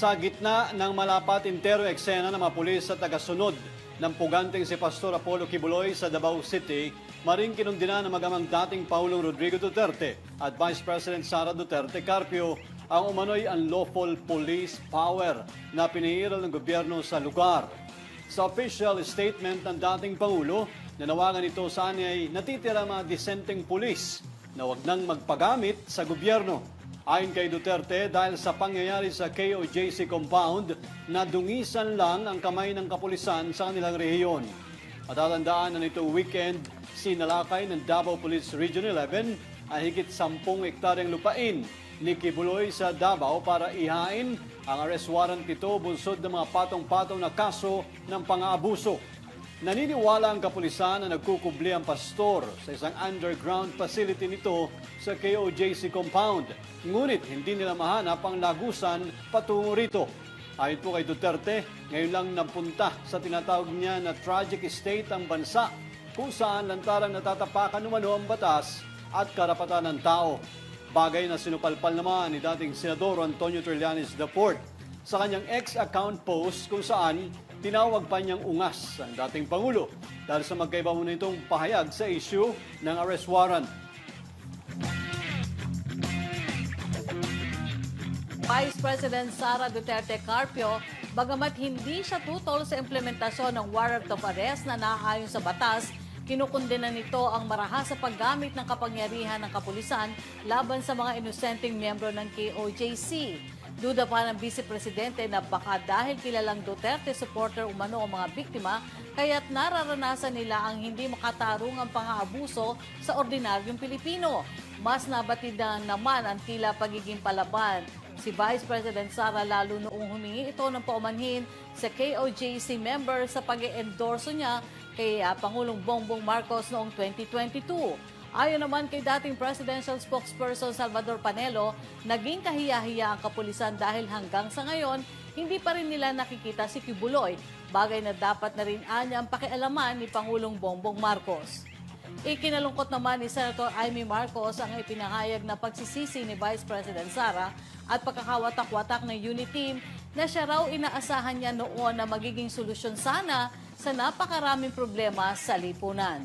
Sa gitna ng malapat intero eksena ng mga pulis sa tagasunod ng puganteng si Pastor Apollo Kibuloy sa Davao City, maring kinundina ng magamang dating Paulong Rodrigo Duterte at Vice President Sara Duterte Carpio ang umano'y unlawful police power na pinihiral ng gobyerno sa lugar. Sa official statement ng dating Pangulo, nanawagan ito sa ay natitira mga disenteng pulis na wag nang magpagamit sa gobyerno. Ayon kay Duterte, dahil sa pangyayari sa KOJC compound, nadungisan lang ang kamay ng kapulisan sa kanilang rehiyon. Matatandaan na nito weekend, sinalakay ng Davao Police Region 11 ang higit 10 hektaryang lupain ni Kibuloy sa Davao para ihain ang arrest warrant nito bunsod ng mga patong-patong na kaso ng pang-aabuso. Naniniwala ang kapulisan na nagkukubli ang pastor sa isang underground facility nito sa KOJC compound. Ngunit hindi nila mahanap ang lagusan patungo rito. Ayon po kay Duterte, ngayon lang napunta sa tinatawag niya na tragic state ang bansa kung saan lantarang natatapakan umano ang batas at karapatan ng tao. Bagay na sinupalpal naman ni dating Senador Antonio Trillanes IV sa kanyang ex-account post kung saan tinawag pa niyang ungas ang dating Pangulo dahil sa magkaiba muna itong pahayag sa issue ng arrest warrant. Vice President Sara Duterte Carpio, bagamat hindi siya tutol sa implementasyon ng warrant of arrest na naayon sa batas, kinukundena nito ang marahas sa paggamit ng kapangyarihan ng kapulisan laban sa mga inosenteng miyembro ng KOJC. Duda pa ng Vice Presidente na baka dahil kilalang Duterte supporter umano ang mga biktima, kaya't nararanasan nila ang hindi makatarong ang pang-aabuso sa ordinaryong Pilipino. Mas nabatid na naman ang tila pagiging palaban si Vice President Sara lalo noong humingi ito ng paumanhin sa KOJC member sa pag endorso niya kay ah, Pangulong Bongbong Marcos noong 2022. Ayon naman kay dating presidential spokesperson Salvador Panelo, naging kahiya-hiya ang kapulisan dahil hanggang sa ngayon, hindi pa rin nila nakikita si Kibuloy, bagay na dapat na rin anya ang pakialaman ni Pangulong Bongbong Marcos. Ikinalungkot naman ni Senator Amy Marcos ang ipinahayag na pagsisisi ni Vice President Sara at pagkakawatak-watak ng unit team na siya raw inaasahan niya noon na magiging solusyon sana sa napakaraming problema sa lipunan.